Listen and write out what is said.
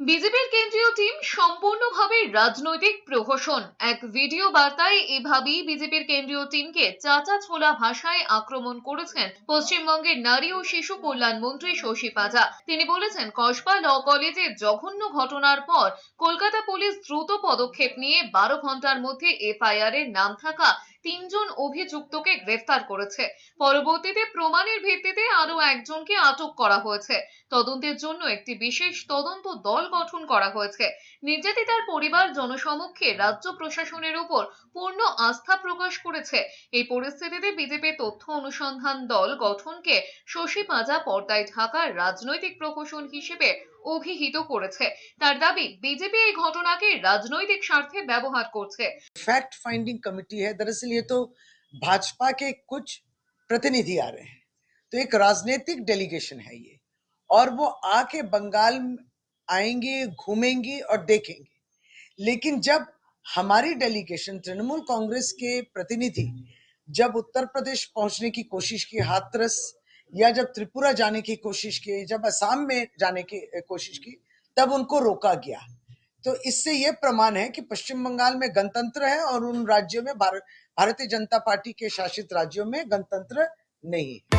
বিজেপির কেন্দ্রীয় টিম সম্পূর্ণভাবে রাজনৈতিক প্রহসন। এক ভিডিও বার্তায় এভাবেই বিজেপির কেন্দ্রীয় টিমকে চাচা ছোলা ভাষায় আক্রমণ করেছেন পশ্চিমবঙ্গের নারী ও শিশু কল্যাণ মন্ত্রী শশী পাজা। তিনি বলেছেন, কসবা ল কলেজের জঘন্য ঘটনার পর কলকাতা পুলিশ দ্রুত পদক্ষেপ নিয়ে বারো ঘণ্টার মধ্যে এফআইআর এর নাম থাকা তিনজন অভিযুক্তকে গ্রেফতার করেছে। পরবর্তীতে প্রমাণের ভিত্তিতে আরও একজনকে আটক করা হয়েছে। তদন্তের জন্য একটি বিশেষ তদন্ত দল গঠন করা হয়েছে। নির্যাতিতার পরিবার জনসমক্ষে রাজ্য প্রশাসনের উপর পূর্ণ আস্থা প্রকাশ করেছে। এই পরিস্থিতিতে বিজেপি তথ্য অনুসন্ধান দল গঠনকে শশী পাজা, পর্দায় ঢাকার রাজনৈতিক প্রহসন হিসেবে অভিহিত করেছে তার দাবি বিজেপি এই ঘটনাকে রাজনৈতিক স্বার্থে ব্যবহার করছে फैक्ट फाइंडिंग कमेटी है दरअसल ये तो भाजपा के कुछ प्रतिनिधि आ रहे हैं तो एक राजनीतिक डेलीगेशन है ये और वो आके बंगाल में आएंगे घूमेंगे और देखेंगे लेकिन जब हमारी डेलीगेशन तृणमूल कांग्रेस के प्रतिनिधि जब उत्तर प्रदेश पहुंचने की कोशिश की हाथरस या जब त्रिपुरा जाने की कोशिश की, जब असम में जाने की कोशिश की, तब उनको रोका गया। तो इससे ये प्रमाण है कि पश्चिम बंगाल में गणतंत्र है और उन राज्यों में भारत, भारतीय जनता पार्टी के शासित राज्यों में गणतंत्र नहीं है।